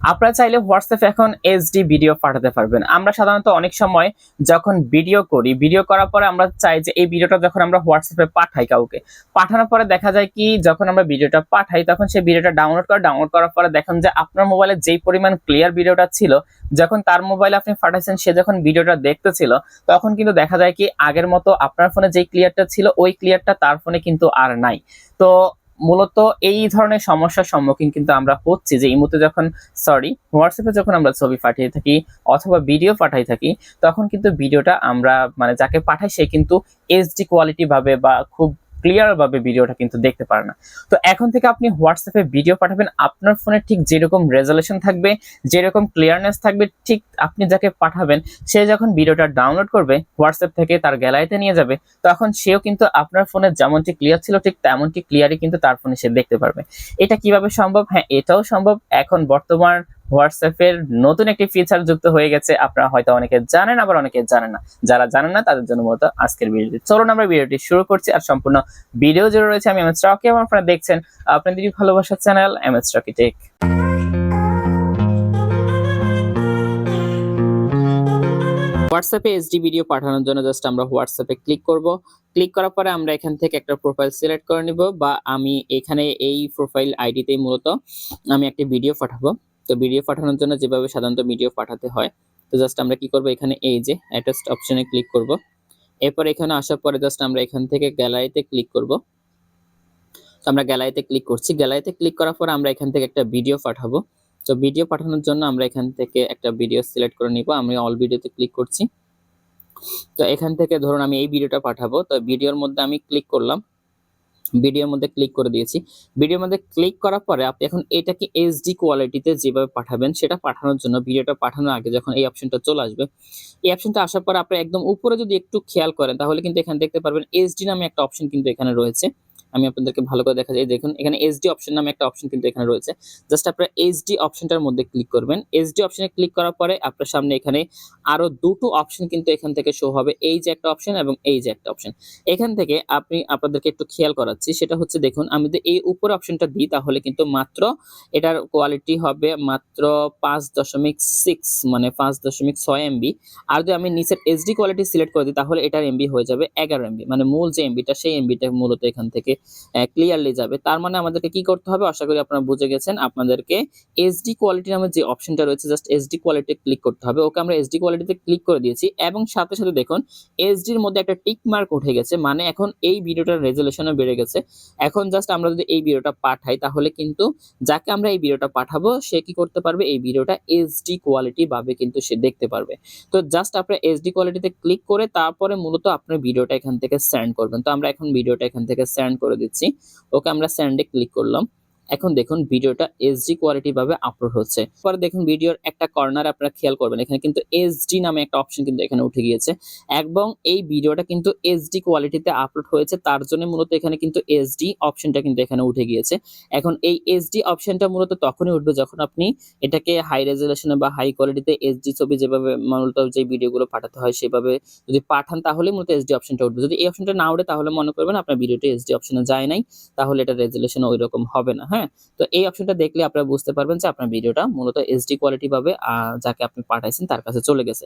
আপনারা চাইলে হোয়াটসঅ্যাপে এখন এইচডি ভিডিও পাঠাতে পারবেন। আমরা সাধারণত অনেক সময় যখন ভিডিও করি ভিডিও করার পরে আমরা চাই যে এই ভিডিওটা যখন আমরা হোয়াটসঅ্যাপে পাঠাই কাউকে। পাঠানোর পরে দেখা যায় কি, যখন আমরা ভিডিওটা পাঠাই, তখন সেই ভিডিওটা ডাউনলোড করে ডাউনলোড করার পরে দেখেন যে আপনার মোবাইলে যেই পরিমাণ ক্লিয়ার ভিডিওটা ছিল, যখন তার মোবাইলে আপনি পাঠাইছেন, সে যখন ভিডিওটা দেখতেছিল, তখন কিন্তু দেখা যায় কি, আগের মতো আপনার ফোনে যেই ক্লিয়ারটা ছিল, ওই ক্লিয়ারটা তার ফোনে কিন্তু আর নাই। তো মূলত এই ধরনের সমস্যার সম্মুখীন কিন্তু আমরা হচ্ছি যে এই মুহূর্তে যখন সরি হোয়াটসঅ্যাপে যখন আমরা ছবি পাঠিয়ে থাকি অথবা ভিডিও পাঠাই থাকি, তখন কিন্তু ভিডিওটা আমরা মানে যাকে পাঠাই সে কিন্তু এইচডি কোয়ালিটি ভাবে বা খুব ক্লিয়ার ভাবে ভিডিওটা কিন্তু দেখতে পারে না। তো এখন থেকে আপনি হোয়াটসঅ্যাপে ভিডিও পাঠাবেন, আপনার ফোনে ঠিক যেরকম রেজলিউশন থাকবে, যেরকম ক্লিয়ারনেস থাকবে, ঠিক আপনি যাকে পাঠাবেন, সে যখন ভিডিওটা ডাউনলোড করবে হোয়াটসঅ্যাপ থেকে তার গ্যালারিতে নিয়ে যাবে, তখন সেও কিন্তু আপনার ফোনে যেমনটি ক্লিয়ার ছিল, ঠিক তেমনটি ক্লিয়ারই কিন্তু তার ফোনে সে দেখতে পারবে। এটা কীভাবে সম্ভব? হ্যাঁ এটাও সম্ভব। এখন বর্তমান হোয়াটসঅ্যাপের নতুন একটি ফিচার যুক্ত হয়ে গেছে। আপনারা হয়তো অনেকে জানেন, আবার অনেকে জানেন না। যারা জানেন না, তাদের জন্য মূলত আজকের ভিডিওটি। চলুন আমরা ভিডিওটি শুরু করছি আর সম্পূর্ণ ভিডিও জুড়ে রয়েছে আমি এম এস রকি এবং আপনারা দেখছেন আপনাদেরই ভালোবাসার channel M S Rocky tech হোয়াটসঅ্যাপে এইচডি ভিডিও পাঠানোর জন্য জাস্ট আমরা হোয়াটসঅ্যাপে ক্লিক করব। ক্লিক করার পরে আমরা এখান থেকে একটা প্রোফাইল সিলেক্ট করে নিব বা আমি এখানে এই প্রোফাইল আইডিতেই মূলত আমি একটি ভিডিও পাঠাবো। তো ভিডিও পাঠানোর জন্য যেভাবে সাধারণত ভিডিও পাঠাতে হয়, তো জাস্ট আমরা কি করব এখানে এই যে অ্যাটাচড অপশনে ক্লিক করব। এরপর এখানে আসার পরে জাস্ট আমরা এখান থেকে গ্যালারিতে ক্লিক করব। তো আমরা গ্যালারিতে ক্লিক করছি। গ্যালারিতে ক্লিক করার পর আমরা এখান থেকে একটা ভিডিও পাঠাবো। তো ভিডিও পাঠানোর জন্য আমরা এখান থেকে একটা ভিডিও সিলেক্ট করে নিব। আমি অল ভিডিওতে ক্লিক করছি। তো এখান থেকে ধরুন আমি এই ভিডিওটা পাঠাবো। তো ভিডিওর মধ্যে আমি ক্লিক করলাম। ভিডিওর মধ্যে ক্লিক করে দিয়েছি। ভিডিওর মধ্যে ক্লিক করার পরে আপনি এখন এটাকে এইচডি কোয়ালিটিতে যেভাবে পাঠাবেন, সেটা পাঠানোর জন্য ভিডিওটা পাঠানোর আগে যখন এই অপশনটা চলে আসবে, এই অপশনটা আসার পরে আপনি একদম উপরে যদি একটু খেয়াল করেন, তাহলে কিন্তু এখানে দেখতে পারবেন এইচডি নামে একটা অপশন কিন্তু এখানে রয়েছে। আমি আপনাদেরকে ভালো করে দেখা যায়। দেখুন, এখানে এইচডি অপশন নামে একটা অপশন কিন্তু এখানে রয়েছে। জাস্ট আপনারা এইচডি অপশনটার মধ্যে ক্লিক করবেন। এইচডি অপশনে ক্লিক করার পরে আপনার সামনে এখানে আরও দুটো অপশন কিন্তু এখান থেকে শো হবে। এই যে একটা অপশন এবং এই যে একটা অপশন এখান থেকে আপনি, আপনাদেরকে একটু খেয়াল করাচ্ছি। সেটা হচ্ছে দেখুন, আমি যদি এই উপরে অপশনটা দিই, তাহলে কিন্তু মাত্র এটার কোয়ালিটি হবে মাত্র পাঁচ দশমিক সিক্স মানে পাঁচ দশমিক ছয় এমবি আর যদি আমি নিচের এইচডি কোয়ালিটি সিলেক্ট করে দিই, তাহলে এটার এমবি হয়ে যাবে এগারো এমবি মানে মূল যে এমবিটা সেই এমবিটা মূলত এখান থেকে ক্লিয়ারলি যাবে। তার মানে আমাদেরকে কি করতে হবে? আশা করি আপনারা বুঝে গেছেন। আপনাদেরকে এইচডি কোয়ালিটি নামে যে অপশনটা রয়েছে জাস্ট এইচডি কোয়ালিটি ক্লিক করতে হবে। ওকে আমরা এইচডি কোয়ালিটিতে ক্লিক করে দিয়েছি। এবং সাথে সাথে দেখুন এইচডির মধ্যে একটা টিক মার্ক উঠে গেছে। মানে এখন এই ভিডিওটার রেজলিউশনও বেড়ে গেছে। এখন জাস্ট আমরা যদি এই ভিডিওটা পাঠাই, তাহলে কিন্তু যাকে আমরা এই ভিডিওটা পাঠাবো, সে কি করতে পারবে? এই ভিডিওটা এইচডি কোয়ালিটি ভাবে কিন্তু সে দেখতে পারবে। তো জাস্ট আপনার এইচডি কোয়ালিটিতে ক্লিক করে তারপরে মূলত আপনার ভিডিওটা এখান থেকে সেন্ড করবেন। তো আমরা এখন ভিডিওটা এখান থেকে সেন্ড করে দিচ্ছি। ওকে আমরা সেন্ডে ক্লিক করলাম। এখন দেখুন ভিডিওটা এইচডি কোয়ালিটি ভাবে আপলোড হচ্ছে। পরে দেখুন ভিডিওর একটা কর্নার আপনারা খেয়াল করবেন, এখানে কিন্তু এইচডি নামে একটা অপশন কিন্তু এখানে উঠে গিয়েছে। এবং এই ভিডিওটা কিন্তু এইচডি কোয়ালিটিতে আপলোড হয়েছে, তার জন্য মূলত এখানে কিন্তু এইচডি অপশনটা কিন্তু এখানে উঠে গিয়েছে। এখন এই এইচডি অপশনটা মূলত তখনই উঠবে যখন আপনি এটাকে হাই রেজলিউশনে বা হাই কোয়ালিটিতে এইচডি ছবি যেভাবে মূলত যে ভিডিওগুলো পাঠাতে হয় সেভাবে যদি পাঠান তাহলে মূলত এইচডি অপশনটা উঠবে। যদি এই অপশনটা না উঠে তাহলে মনে করবেন আপনার ভিডিওটা এইচডি অপশনে যায় নাই, তাহলে এটা রেজলিউশন ওই রকম হবে না হ্যাঁ? তো এই অপশনটা দেখলে আপনারা বুঝতে পারবেন যে আপনার ভিডিওটা মূলত এইচডি কোয়ালিটি পাবে যাকে আপনি পাঠাইছেন তার কাছে চলে গেছে।